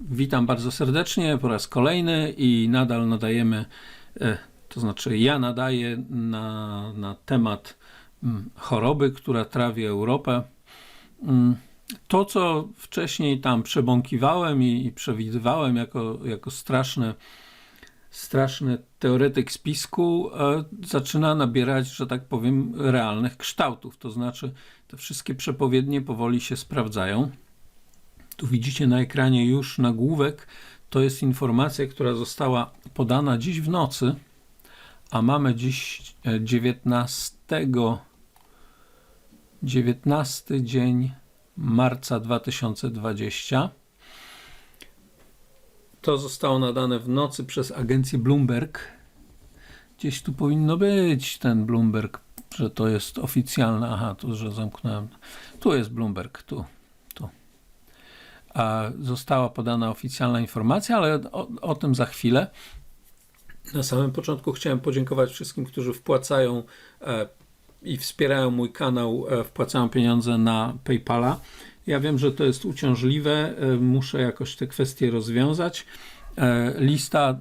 Witam bardzo serdecznie po raz kolejny i nadal nadajemy, e, to znaczy ja nadaję na, na temat mm, choroby, która trawi Europę. Mm, To, co wcześniej tam przebąkiwałem i, i przewidywałem jako, jako straszne, straszny teoretyk spisku, e, zaczyna nabierać, że tak powiem, realnych kształtów. To znaczy, te wszystkie przepowiednie powoli się sprawdzają. Tu widzicie na ekranie już nagłówek. To jest informacja, która została podana dziś w nocy, a mamy dziś e, 19, 19 dzień marca 2020. To zostało nadane w nocy przez agencję Bloomberg. Gdzieś tu powinno być ten Bloomberg, że to jest oficjalne. Aha, tu, że zamknąłem. Tu jest Bloomberg, tu została podana oficjalna informacja, ale o, o, tym za chwilę. Na samym początku chciałem podziękować wszystkim, którzy wpłacają e, i wspierają mój kanał, e, wpłacają pieniądze na PayPala. Ja wiem, że to jest uciążliwe, e, muszę jakoś te kwestie rozwiązać. Lista,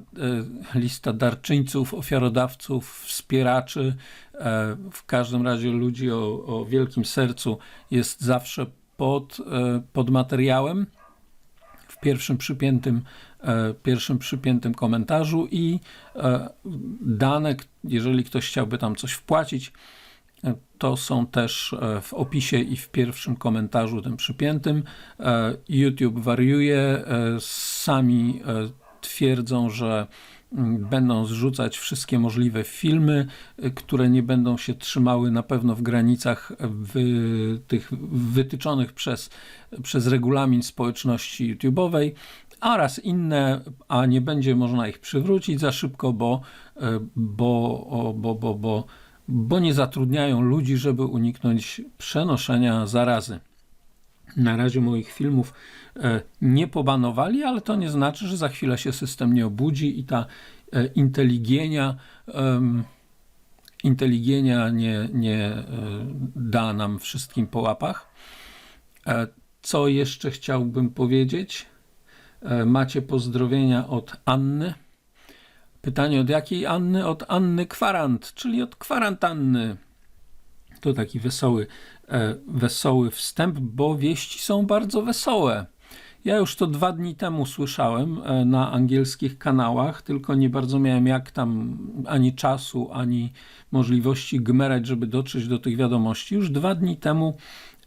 lista darczyńców, ofiarodawców, wspieraczy, w każdym razie ludzi o, o wielkim sercu jest zawsze pod, pod materiałem pierwszym przypiętym, e, pierwszym przypiętym komentarzu i e, dane, jeżeli ktoś chciałby tam coś wpłacić, e, to są też w opisie i w pierwszym komentarzu tym przypiętym. YouTube wariuje, sami twierdzą, że będą zrzucać wszystkie możliwe filmy, które nie będą się trzymały na pewno w granicach tych wytyczonych przez, przez regulamin społeczności YouTube'owej oraz inne, a nie będzie można ich przywrócić za szybko, bo, y, bo, bo, bo, bo, bo nie zatrudniają ludzi, żeby uniknąć przenoszenia zarazy. Na razie moich filmów e, nie pobanowali, ale to nie znaczy, że za chwilę się system nie obudzi i ta e, inteligienia, inteligienia nie, nie e, da nam wszystkim po łapach. Co jeszcze chciałbym powiedzieć? Macie pozdrowienia od Anny. Pytanie od jakiej Anny? Od Anny Kwarant, czyli od kwarantanny. To taki wesoły, e, wesoły wstęp, bo wieści są bardzo wesołe. Ja już to dwa dni temu słyszałem e, na angielskich kanałach, tylko nie bardzo miałem jak tam ani czasu, ani możliwości gmerać, żeby dotrzeć do tych wiadomości. Już dwa dni temu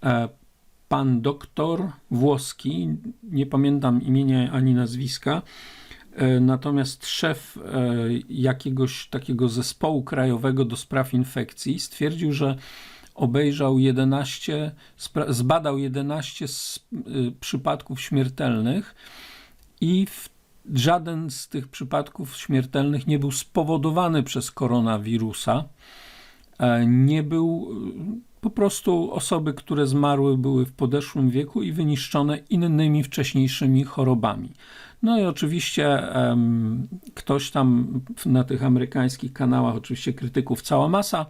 e, pan doktor włoski, nie pamiętam imienia ani nazwiska, natomiast szef e, jakiegoś takiego zespołu krajowego do spraw infekcji stwierdził, że obejrzał 11, spra- zbadał 11 z, y, przypadków śmiertelnych i żaden z tych przypadków śmiertelnych nie był spowodowany przez koronawirusa. E, Nie był y, po prostu osoby, które zmarły były w podeszłym wieku i wyniszczone innymi wcześniejszymi chorobami. No i oczywiście em, ktoś tam na tych amerykańskich kanałach, oczywiście krytyków cała masa,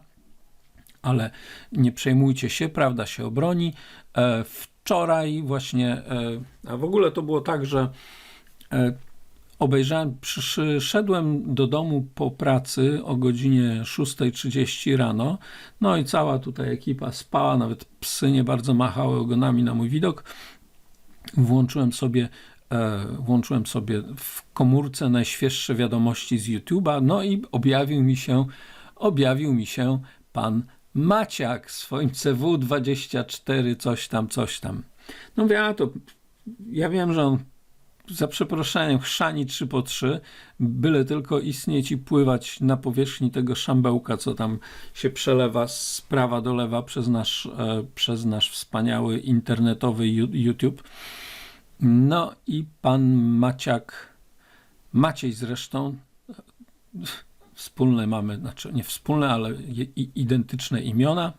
ale nie przejmujcie się, prawda się obroni. E, wczoraj właśnie, e, a w ogóle to było tak, że e, obejrzałem, przyszedłem do domu po pracy o godzinie 6.30 rano, no i cała tutaj ekipa spała, nawet psy nie bardzo machały ogonami na mój widok. Włączyłem sobie e, włączyłem sobie w komórce najświeższe wiadomości z YouTube'a, no i objawił mi się, objawił mi się pan Maciak swoim CW24, coś tam, coś tam. No mówię, a to ja wiem, że on za przeproszeniem chrzani 3 po 3, byle tylko istnieć i pływać na powierzchni tego szambełka, co tam się przelewa z prawa do lewa przez nasz, e, przez nasz wspaniały internetowy YouTube. No i pan Maciak, Maciej zresztą, wspólne mamy, znaczy nie wspólne, ale identyczne imiona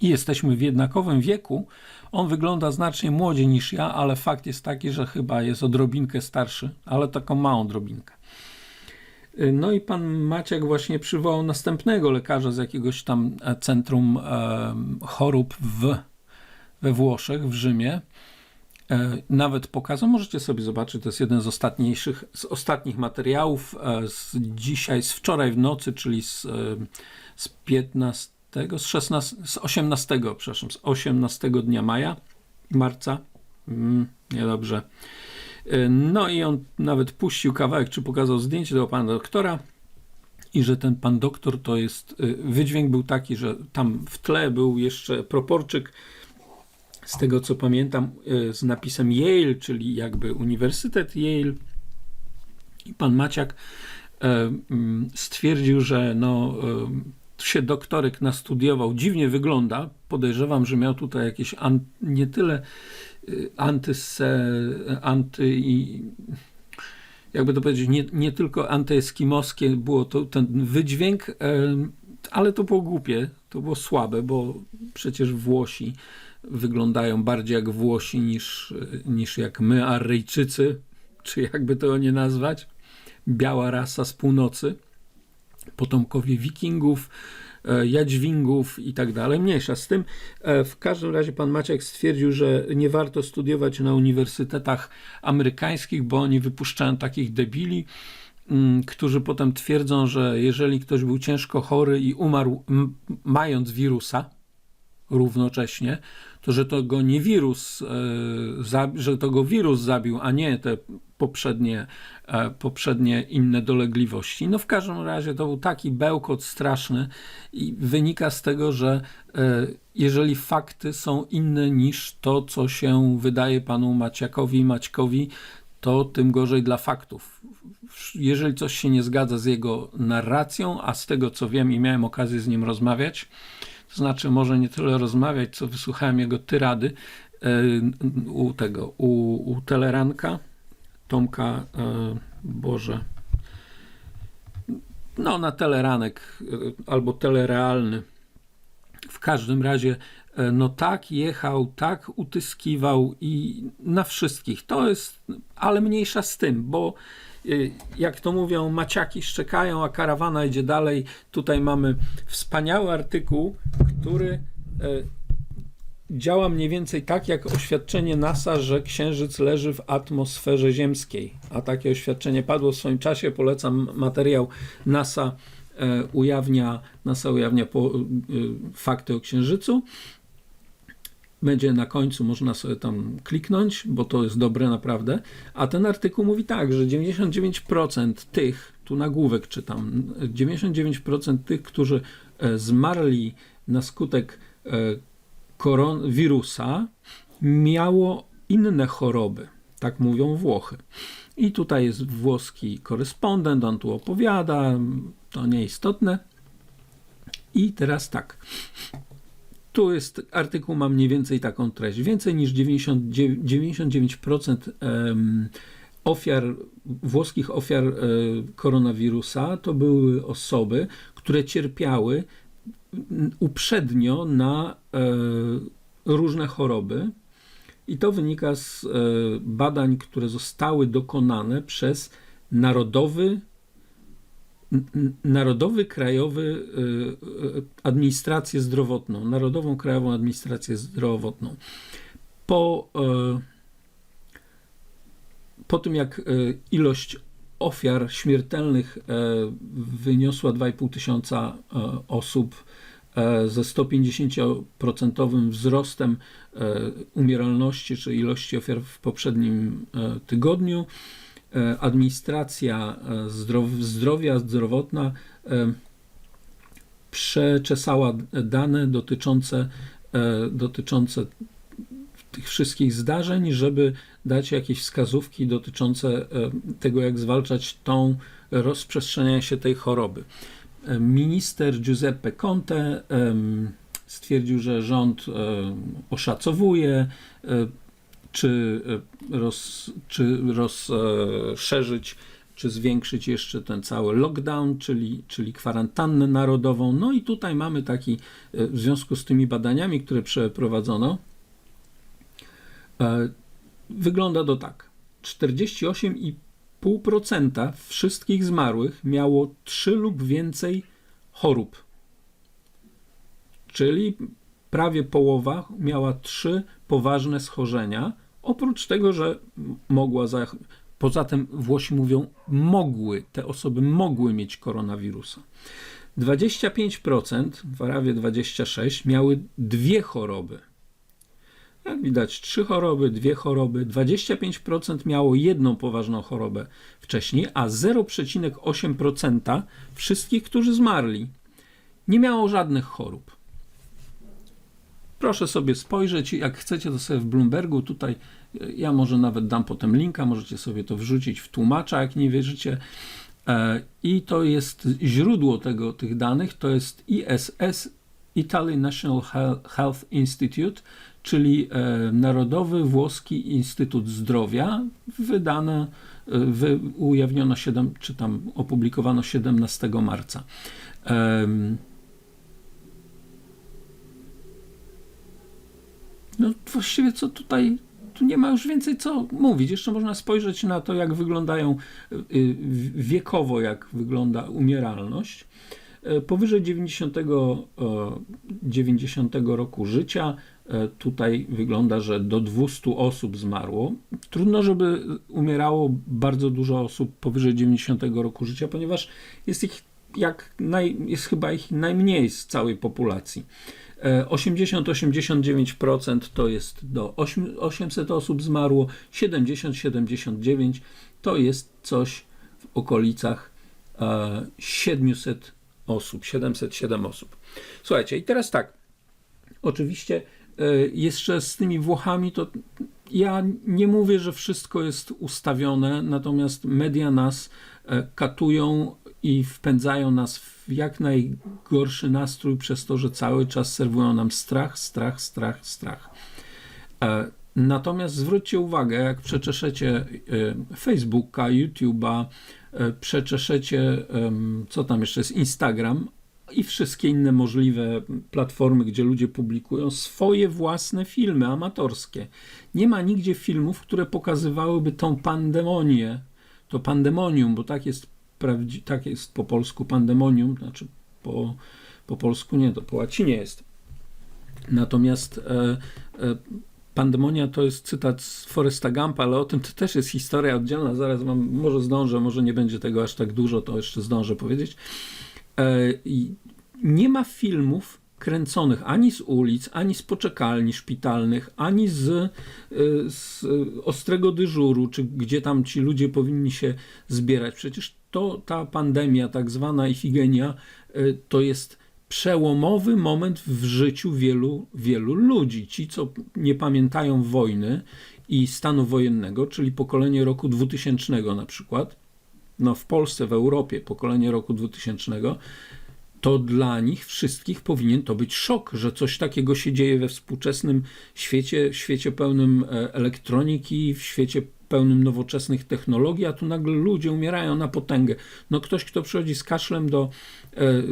i jesteśmy w jednakowym wieku. On wygląda znacznie młodziej niż ja, ale fakt jest taki, że chyba jest odrobinkę starszy, ale taką małą drobinkę. Y, No i pan Maciek właśnie przywołał następnego lekarza z jakiegoś tam e, centrum em, chorób w, we Włoszech, w Rzymie. E, Nawet pokazał, możecie sobie zobaczyć, to jest jeden z ostatniejszych, z ostatnich materiałów e, z dzisiaj, z wczoraj w nocy, czyli z, e, z 15, z 16, z 18, przepraszam, z 18 dnia maja, marca. Mm, niedobrze. E, No i on nawet puścił kawałek, czy pokazał zdjęcie do pana doktora i że ten pan doktor to jest, y, wydźwięk był taki, że tam w tle był jeszcze proporczyk z tego co pamiętam y, z napisem Yale, czyli jakby Uniwersytet Yale i pan Maciak e, mm, stwierdził, że no e, się doktorek nastudiował, dziwnie wygląda, podejrzewam, że miał tutaj jakieś an, nie tyle y, antyse, anty jakby to powiedzieć, nie, nie tylko antyeskimoskie było to ten wydźwięk, ale to było głupie, to było słabe, bo przecież Włosi wyglądają bardziej jak Włosi niż, niż jak my, Aryjczycy, czy jakby to nie nazwać. Biała rasa z północy, potomkowie wikingów, e, jadźwingów i tak dalej. Mniejsza z tym. E, W każdym razie pan Maciek stwierdził, że nie warto studiować na uniwersytetach amerykańskich, bo oni wypuszczają takich debili, mm, którzy potem twierdzą, że jeżeli ktoś był ciężko chory i umarł mając wirusa równocześnie, to że to go nie wirus, e, że to go wirus zabił, a nie te poprzednie, e, poprzednie inne dolegliwości. No w każdym razie to był taki bełkot straszny i wynika z tego, że e, jeżeli fakty są inne niż to, co się wydaje panu Maciakowi i Maćkowi, to tym gorzej dla faktów. Jeżeli coś się nie zgadza z jego narracją, a z tego co wiem i miałem okazję z nim rozmawiać, to znaczy może nie tyle rozmawiać, co wysłuchałem jego tyrady e, u tego, u, u Teleranka, Tomka, e, Boże, no na Teleranek e, albo Telerealny. W każdym razie, e, no tak jechał, tak utyskiwał i na wszystkich. To jest, ale mniejsza z tym, bo jak to mówią, maciaki szczekają, a karawana idzie dalej. Tutaj mamy wspaniały artykuł, który działa mniej więcej tak jak oświadczenie NASA, że Księżyc leży w atmosferze ziemskiej. A takie oświadczenie padło w swoim czasie. Polecam materiał NASA e, ujawnia, NASA ujawnia po, y, fakty o Księżycu. Będzie na końcu, można sobie tam kliknąć, bo to jest dobre naprawdę. A ten artykuł mówi tak, że 99% tych, tu nagłówek czytam, 99% tych, którzy e, zmarli na skutek e, koron- wirusa, miało inne choroby. Tak mówią Włochy. I tutaj jest włoski korespondent, on tu opowiada, to nieistotne. I teraz tak. Tu jest artykuł, ma mniej więcej taką treść. Więcej niż 99%, 99% em, ofiar, włoskich ofiar e, koronawirusa to były osoby, które cierpiały uprzednio na e, różne choroby. I to wynika z e, badań, które zostały dokonane przez Narodowy Narodowy Krajowy y, Administrację Zdrowotną, Narodową Krajową Administrację Zdrowotną. Po, po tym, jak ilość ofiar śmiertelnych y, wyniosła 2,5 tysiąca y, osób y, ze 150% wzrostem umieralności czy ilości ofiar w poprzednim tygodniu, e, administracja e, zdrow- zdrowia zdrowotna e, przeczesała dane dotyczące, e, dotyczące tych wszystkich zdarzeń, żeby dać jakieś wskazówki dotyczące e, tego, jak zwalczać tą rozprzestrzenianie się tej choroby. E, Minister Giuseppe Conte stwierdził, że rząd em, oszacowuje e, czy, e, roz, czy rozszerzyć, czy zwiększyć jeszcze ten cały lockdown, czyli, czyli kwarantannę narodową. No i tutaj mamy taki, e, w związku z tymi badaniami, które przeprowadzono, e, wygląda to tak. 48,5% wszystkich zmarłych miało 3 lub więcej chorób. Czyli prawie połowa miała trzy poważne schorzenia Oprócz tego, że mogła. Za... Poza tym Włosi mówią mogły, te osoby mogły mieć koronawirusa. 25%, w Arawie 26%, miały dwie choroby. Jak widać, trzy choroby, dwie choroby. 25% miało jedną poważną chorobę wcześniej, a 0,8% wszystkich, którzy zmarli, nie miało żadnych chorób. Proszę sobie spojrzeć, jak chcecie, to sobie w Bloombergu tutaj, ja może nawet dam potem linka, możecie sobie to wrzucić w tłumacza, jak nie wierzycie. E, I to jest źródło tego, tych danych, to jest ISS, Italy National Health Institute, czyli e, Narodowy Włoski Instytut Zdrowia, wydane, e, ujawniono 7, czy tam opublikowano 17 marca. No właściwie co tutaj, tu nie ma już więcej co mówić. Jeszcze można spojrzeć na to, jak wyglądają y, wiekowo, jak wygląda umieralność. E, powyżej 90, 90 roku życia e, tutaj wygląda, że do 200 osób zmarło. Trudno, żeby umierało bardzo dużo osób powyżej 90 roku życia, ponieważ jest ich jak naj, jest chyba ich najmniej z całej populacji. 80-89% to jest do 800 osób zmarło, 70-79 to jest coś w okolicach 700 osób, 707 osób. Słuchajcie, i teraz tak, oczywiście jeszcze z tymi Włochami to ja nie mówię, że wszystko jest ustawione, natomiast media nas katują i wpędzają nas w jak najgorszy nastrój przez to, że cały czas serwują nam strach, strach, strach, strach. Natomiast zwróćcie uwagę, jak przeczeszecie e, Facebooka, YouTube'a, e, przeczeszecie, co tam jeszcze jest, Instagram i wszystkie inne możliwe platformy, gdzie ludzie publikują swoje własne filmy amatorskie. Nie ma nigdzie filmów, które pokazywałyby tą pandemonię, to pandemonium, bo tak jest prawdzi- tak jest po polsku pandemonium, znaczy po, po polsku nie, to po łacinie jest. Natomiast e, e, Pandemonia to jest cytat z Foresta Gampa, ale o tym to też jest historia oddzielna. Zaraz wam może zdążę, może nie będzie tego aż tak dużo, to jeszcze zdążę powiedzieć. E, nie ma filmów, kręconych ani z ulic, ani z poczekalni szpitalnych, ani z, y, z ostrego dyżuru, czy gdzie tam ci ludzie powinni się zbierać. Przecież to ta pandemia, tak zwana Ifigenia, y, to jest przełomowy moment w życiu wielu, wielu ludzi. Ci, co nie pamiętają wojny i stanu wojennego, czyli pokolenie roku 2000 na przykład, no w Polsce, w Europie pokolenie roku 2000, to dla nich wszystkich powinien to być szok, że coś takiego się dzieje we współczesnym świecie, świecie pełnym e, elektroniki, w świecie pełnym nowoczesnych technologii, a tu nagle ludzie umierają na potęgę. No ktoś, kto przychodzi z kaszlem do e, e,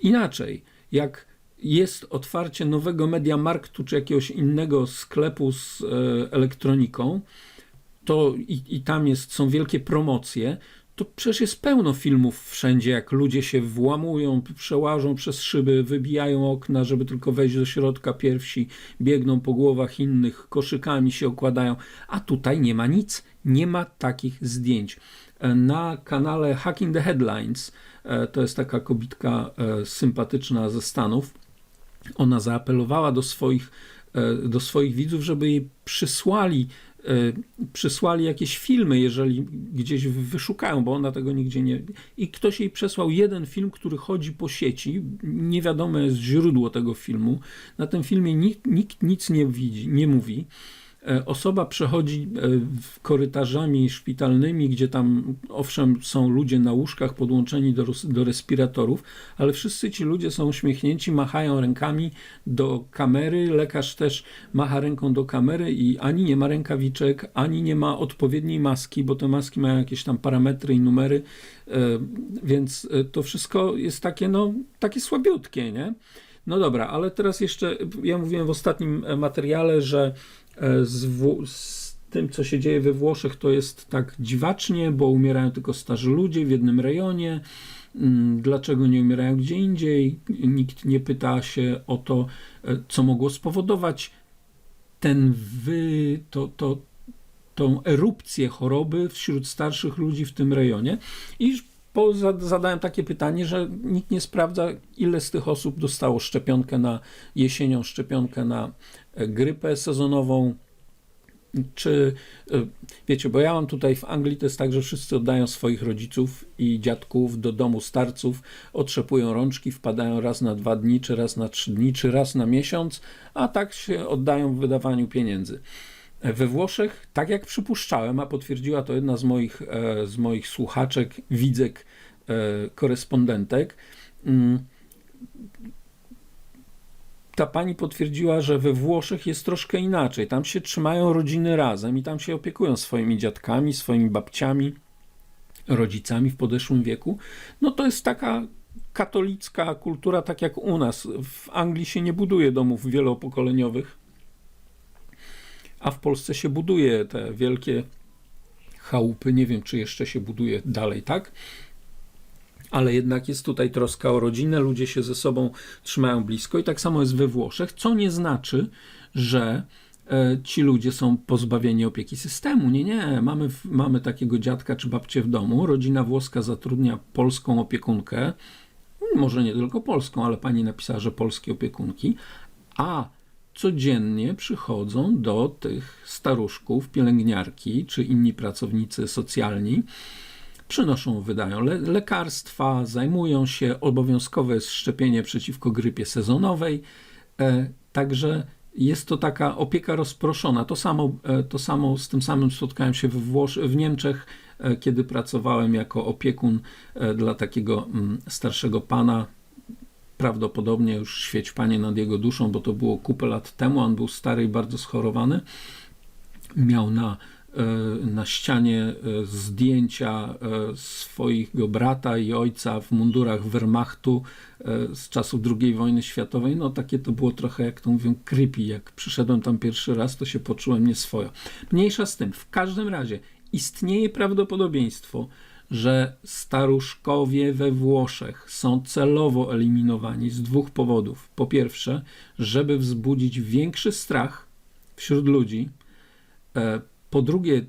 inaczej, jak jest otwarcie nowego Mediamarktu czy jakiegoś innego sklepu z e, elektroniką, to i, i tam jest, są wielkie promocje, to przecież jest pełno filmów wszędzie, jak ludzie się włamują, przełażą przez szyby, wybijają okna, żeby tylko wejść do środka pierwsi, biegną po głowach innych, koszykami się okładają, a tutaj nie ma nic, nie ma takich zdjęć. Na kanale Hacking the Headlines, e, to jest taka kobitka e, sympatyczna ze Stanów, ona zaapelowała do swoich, e, do swoich widzów, żeby jej przysłali przysłali jakieś filmy, jeżeli gdzieś wyszukają, bo ona tego nigdzie nie. I ktoś jej przesłał jeden film, który chodzi po sieci. Nie wiadome jest źródło tego filmu. Na tym filmie nikt, nikt nic nie widzi, nie mówi. E, osoba przechodzi e, korytarzami szpitalnymi, gdzie tam owszem są ludzie na łóżkach podłączeni do, do respiratorów, ale wszyscy ci ludzie są uśmiechnięci, machają rękami do kamery. Lekarz też macha ręką do kamery i ani nie ma rękawiczek, ani nie ma odpowiedniej maski, bo te maski mają jakieś tam parametry i numery, e, więc to wszystko jest takie, no, takie słabiutkie, nie? No dobra, ale teraz jeszcze, ja mówiłem w ostatnim materiale, że z, w, z tym, co się dzieje we Włoszech, to jest tak dziwacznie, bo umierają tylko starzy ludzie w jednym rejonie. Mm, dlaczego nie umierają gdzie indziej? Nikt nie pyta się o to, e, co mogło spowodować ten wy, to, to, tą erupcję choroby wśród starszych ludzi w tym rejonie i po, zadałem takie pytanie, że nikt nie sprawdza, ile z tych osób dostało szczepionkę na jesienią, szczepionkę na e, grypę sezonową, czy e, wiecie, bo ja mam tutaj w Anglii to jest tak, że wszyscy oddają swoich rodziców i dziadków do domu starców, otrzepują rączki, wpadają raz na dwa dni, czy raz na trzy dni, czy raz na miesiąc, a tak się oddają w wydawaniu pieniędzy. We Włoszech, tak jak przypuszczałem, a potwierdziła to jedna z moich, e, z moich słuchaczek, widzek, e, korespondentek, mm, ta pani potwierdziła, że we Włoszech jest troszkę inaczej. Tam się trzymają rodziny razem i tam się opiekują swoimi dziadkami, swoimi babciami, rodzicami w podeszłym wieku. No to jest taka katolicka kultura, tak jak u nas. W Anglii się nie buduje domów wielopokoleniowych, a w Polsce się buduje te wielkie chałupy. Nie wiem, czy jeszcze się buduje dalej, tak? ale jednak jest tutaj troska o rodzinę, ludzie się ze sobą trzymają blisko i tak samo jest we Włoszech, co nie znaczy, że e, ci ludzie są pozbawieni opieki systemu. Nie, nie, mamy, mamy takiego dziadka czy babcię w domu, rodzina włoska zatrudnia polską opiekunkę, może nie tylko polską, ale pani napisała, że polskie opiekunki, a codziennie przychodzą do tych staruszków, pielęgniarki czy inni pracownicy socjalni, przynoszą, wydają le lekarstwa, zajmują się, obowiązkowe jest szczepienie przeciwko grypie sezonowej, e, także jest to taka opieka rozproszona. To samo, e, to samo z tym samym spotkałem się w, Włosz w Niemczech, e, kiedy pracowałem jako opiekun e, dla takiego mm, starszego pana. Prawdopodobnie już świeć panie nad jego duszą, bo to było kupę lat temu. On był stary i bardzo schorowany. Miał na E, na ścianie e, zdjęcia e, swojego brata i ojca w mundurach Wehrmachtu z czasów II wojny światowej. No takie to było trochę, jak to mówią, creepy. Jak przyszedłem tam pierwszy raz, to się poczułem nieswojo. Mniejsza z tym. W każdym razie istnieje prawdopodobieństwo, że staruszkowie we Włoszech są celowo eliminowani z dwóch powodów. Po pierwsze, żeby wzbudzić większy strach wśród ludzi, po drugie,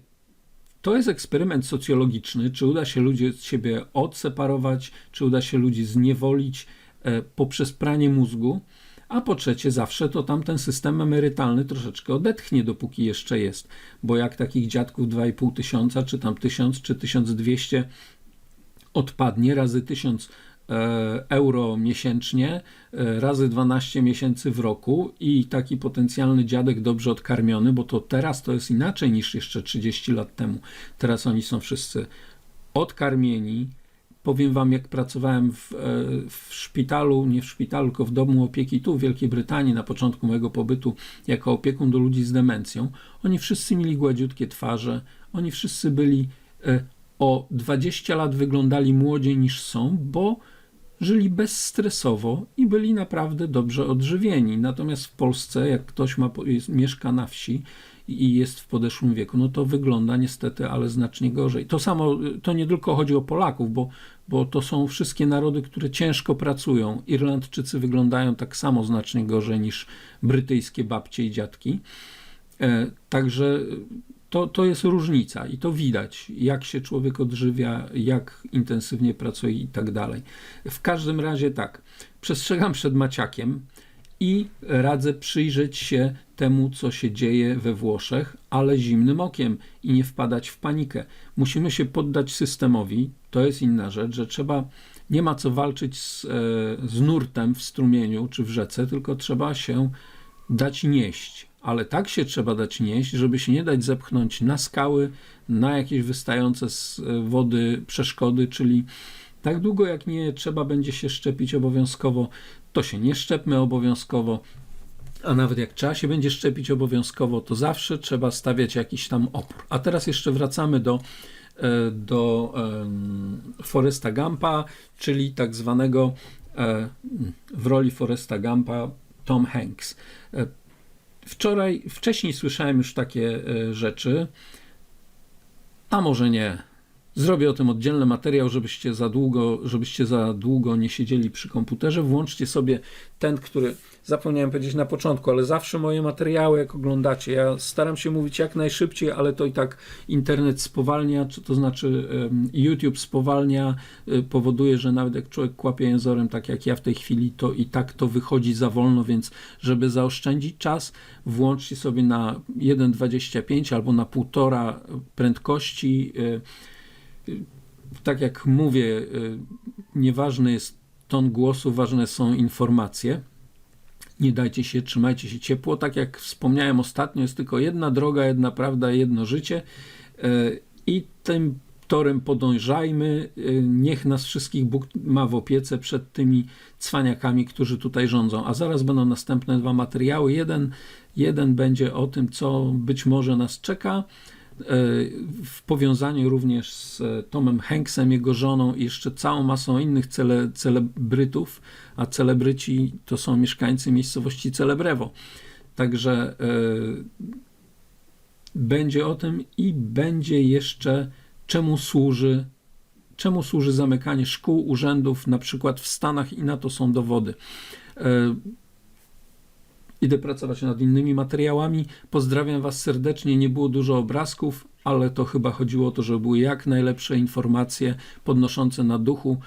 to jest eksperyment socjologiczny, czy uda się ludzi od siebie odseparować, czy uda się ludzi zniewolić e, poprzez pranie mózgu. A po trzecie, zawsze to tam ten system emerytalny troszeczkę odetchnie, dopóki jeszcze jest. Bo jak takich dziadków 2,5 tysiąca, czy tam 1000, czy 1200 odpadnie razy 1000 E, euro miesięcznie e, razy 12 miesięcy w roku i taki potencjalny dziadek dobrze odkarmiony, bo to teraz to jest inaczej niż jeszcze 30 lat temu. Teraz oni są wszyscy odkarmieni. Powiem wam, jak pracowałem w, e, w szpitalu, nie w szpitalu, tylko w domu opieki tu w Wielkiej Brytanii na początku mojego pobytu jako opiekun do ludzi z demencją. Oni wszyscy mieli gładziutkie twarze, oni wszyscy byli o 20 lat wyglądali młodziej niż są, bo żyli bezstresowo i byli naprawdę dobrze odżywieni. Natomiast w Polsce, jak ktoś ma, jest, mieszka na wsi i jest w podeszłym wieku, no to wygląda niestety, ale znacznie gorzej. To samo, to nie tylko chodzi o Polaków, bo, bo to są wszystkie narody, które ciężko pracują. Irlandczycy wyglądają tak samo znacznie gorzej niż brytyjskie babcie i dziadki. E, także to, to jest różnica i to widać, jak się człowiek odżywia, jak intensywnie pracuje i tak dalej. W każdym razie tak, przestrzegam przed Maciakiem i radzę przyjrzeć się temu, co się dzieje we Włoszech, ale zimnym okiem i nie wpadać w panikę. Musimy się poddać systemowi, to jest inna rzecz, że trzeba, nie ma co walczyć z, e, z nurtem w strumieniu czy w rzece, tylko trzeba się dać nieść ale tak się trzeba dać nieść, żeby się nie dać zepchnąć na skały, na jakieś wystające z e, wody przeszkody, czyli tak długo jak nie trzeba będzie się szczepić obowiązkowo, to się nie szczepmy obowiązkowo, a nawet jak trzeba się będzie szczepić obowiązkowo, to zawsze trzeba stawiać jakiś tam opór. A teraz jeszcze wracamy do, e, do Foresta Gampa, czyli tak zwanego e, w roli Foresta Gampa Tom Hanks. Wczoraj, wcześniej słyszałem już takie e, rzeczy, a może nie. Zrobię o tym oddzielny materiał, żebyście za długo, żebyście za długo nie siedzieli przy komputerze. Włączcie sobie ten, który zapomniałem powiedzieć na początku, ale zawsze moje materiały, jak oglądacie, ja staram się mówić jak najszybciej, ale to i tak internet spowalnia, to znaczy YouTube spowalnia, y, powoduje, że nawet jak człowiek kłapie jęzorem, tak jak ja w tej chwili, to i tak to wychodzi za wolno, więc żeby zaoszczędzić czas, włączcie sobie na 1,25 albo na 1,5 prędkości. Tak jak mówię, y, nieważny jest ton głosu, ważne są informacje. Nie dajcie się, trzymajcie się ciepło. Tak jak wspomniałem ostatnio, jest tylko jedna droga, jedna prawda, jedno życie. y, I tym torem podążajmy. Y, Niech nas wszystkich Bóg ma w opiece przed tymi cwaniakami, którzy tutaj rządzą. A zaraz będą następne dwa materiały. Jeden, jeden będzie o tym, co być może nas czeka w powiązaniu również z e, Tomem Hanksem, jego żoną i jeszcze całą masą innych cele, celebrytów, a celebryci to są mieszkańcy miejscowości Celebrewo. Także e, będzie o tym i będzie jeszcze czemu służy czemu służy zamykanie szkół, urzędów, na przykład w Stanach i na to są dowody. E, Idę pracować nad innymi materiałami. Pozdrawiam Was serdecznie. Nie było dużo obrazków, ale to chyba chodziło o to, żeby były jak najlepsze informacje podnoszące na duchu.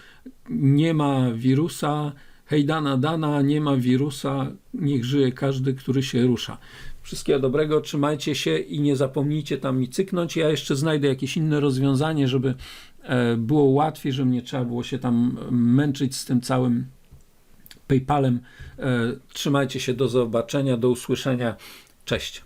Nie ma wirusa. Hej dana dana, nie ma wirusa. Niech żyje każdy, który się rusza. Wszystkiego dobrego, trzymajcie się i nie zapomnijcie tam mi cyknąć. Ja jeszcze znajdę jakieś inne rozwiązanie, żeby e, było łatwiej, żeby nie trzeba było się tam męczyć z tym całym PayPalem. E, Trzymajcie się, do zobaczenia, do usłyszenia. Cześć.